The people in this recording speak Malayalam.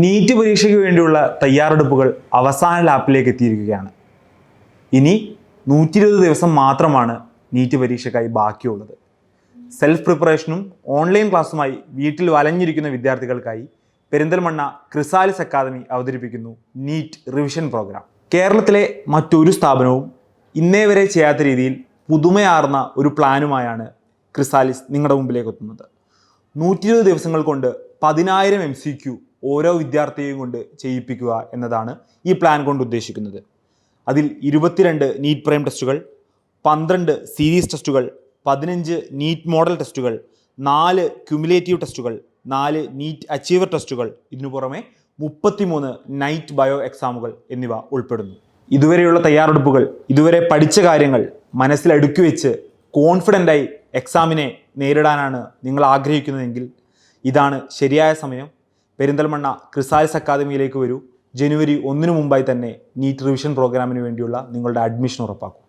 നീറ്റ് പരീക്ഷയ്ക്ക് വേണ്ടിയുള്ള തയ്യാറെടുപ്പുകൾ അവസാന ലാപ്പിലേക്ക് എത്തിയിരിക്കുകയാണ്. ഇനി നൂറ്റി ഇരുപത് ദിവസം മാത്രമാണ് നീറ്റ് പരീക്ഷയ്ക്കായി ബാക്കിയുള്ളത്. സെൽഫ് പ്രിപ്പറേഷനും ഓൺലൈൻ ക്ലാസ്സുമായി വീട്ടിൽ വലഞ്ഞിരിക്കുന്ന വിദ്യാർത്ഥികൾക്കായി പെരിന്തൽമണ്ണ ക്രിസാലിസ് അക്കാദമി അവതരിപ്പിക്കുന്നു നീറ്റ് റിവിഷൻ പ്രോഗ്രാം കേരളത്തിലെ മറ്റൊരു സ്ഥാപനവും ഇന്നേ വരെ ചെയ്യാത്ത രീതിയിൽ പുതുമയാർന്ന ഒരു പ്ലാനുമായാണ് ക്രിസാലിസ് നിങ്ങളുടെ മുമ്പിലേക്ക് എത്തുന്നത്. നൂറ്റി ഇരുപത് ദിവസങ്ങൾ കൊണ്ട് പതിനായിരം എം സി ക്യു ഓരോ വിദ്യാർത്ഥിയെയും കൊണ്ട് ചെയ്യിപ്പിക്കുക എന്നതാണ് ഈ പ്ലാൻ കൊണ്ട് ഉദ്ദേശിക്കുന്നത്. അതിൽ ഇരുപത്തിരണ്ട് നീറ്റ് പ്രൈം ടെസ്റ്റുകൾ പന്ത്രണ്ട് സീരീസ് ടെസ്റ്റുകൾ പതിനഞ്ച് നീറ്റ് മോഡൽ ടെസ്റ്റുകൾ നാല് ക്യുമുലേറ്റീവ് ടെസ്റ്റുകൾ നാല് നീറ്റ് അച്ചീവർ ടെസ്റ്റുകൾ ഇതിനു പുറമെ മുപ്പത്തിമൂന്ന് നൈറ്റ് ബയോ എക്സാമുകൾ എന്നിവ ഉൾപ്പെടുന്നു. ഇതുവരെയുള്ള തയ്യാറെടുപ്പുകൾ ഇതുവരെ പഠിച്ച കാര്യങ്ങൾ മനസ്സിലടുക്കി വെച്ച് കോൺഫിഡന്റായി എക്സാമിനെ നേരിടാനാണ് നിങ്ങൾ ആഗ്രഹിക്കുന്നതെങ്കിൽ ഇതാണ് ശരിയായ സമയം. പെരിന്തൽമണ്ണ ക്രിസാൽസ് അക്കാദമിയിലേക്ക് വരൂ. ജനുവരി ഒന്നിനു മുമ്പായി തന്നെ നീറ്റ് റിവിഷൻ പ്രോഗ്രാമിന് വേണ്ടിയുള്ള നിങ്ങളുടെ അഡ്മിഷൻ ഉറപ്പാക്കും.